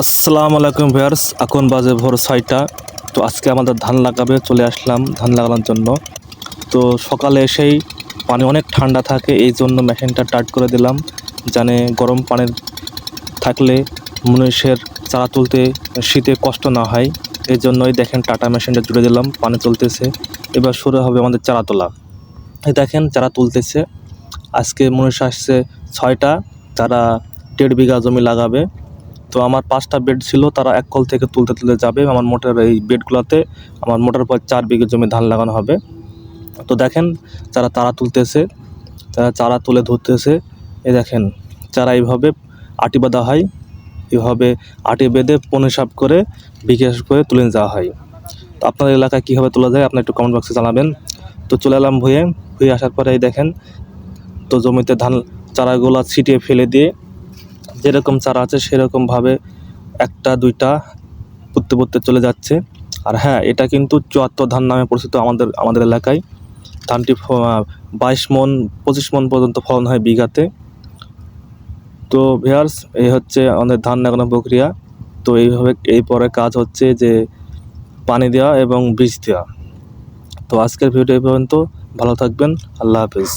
আসসালামু আলাইকুম ভিউয়ার্স, এখন বাজে ভোর ছয়টা। তো আজকে আমাদের ধান লাগাবে, চলে আসলাম ধান লাগানোর জন্য। তো সকালে এসেই পানি অনেক ঠান্ডা থাকে, এই জন্য মেশিনটা টার্ট করে দিলাম। জানে গরম পানির থাকলে মানুষের চারা তুলতে শীতে কষ্ট না হয়। এই জন্যই দেখেন টাটা মেশিনটা জুড়ে দিলাম, পানি তুলতেছে। এবার শুরু হবে আমাদের চারা তোলা। এই দেখেন চারা তুলতেছে। আজকে মনুষ্য আসছে ছয়টা, তারা দেড় বিঘা জমি লাগাবে। তো আমার পাঁচটা বেড ছিল, তারা এক কল থেকে তুলতে তুলতে যাবে। আমার মোটর এই বেডগুলোতে আমার মোটর পর চার বিঘে জমি ধান লাগানো হবে। তো দেখেন যারা তারা তুলতেছে তারা চারা তুলে ধরতেছে, এ দেখেন চারা এইভাবে আটি বাঁধা হয় এভাবে আটি বেঁধে পনেসাপ করে বিকাশ করে তুলে যাওয়া হয়। তো আপনার এলাকায় কীভাবে তোলা যায় আপনার একটু কমেন্ট বক্সে জানাবেন। তো চলে এলাম ভুয়ে ভুয়ে আসার পরে এই দেখেন তো জমিতে ধান চারাগুলো ছিটিয়ে ফেলে দিয়ে যেরকম চারা আছে সেরকমভাবে একটা, দুইটা পড়তে পড়তে চলে যাচ্ছে। আর হ্যাঁ এটা কিন্তু চুয়াত্তর ধান নামে পরিচিত আমাদের আমাদের এলাকায়। ধানটি বাইশ মন, পঁচিশ মন পর্যন্ত ফলন হয় বিঘাতে। তো ভিয়ার্স এই হচ্ছে আমাদের ধান লাগানোর প্রক্রিয়া। তো এইভাবে, এই পরে কাজ হচ্ছে যে পানি দেওয়া এবং বীজ দেওয়া। তো আজকের ভিডিও পর্যন্ত। ভালো থাকবেন। আল্লাহ হাফিজ।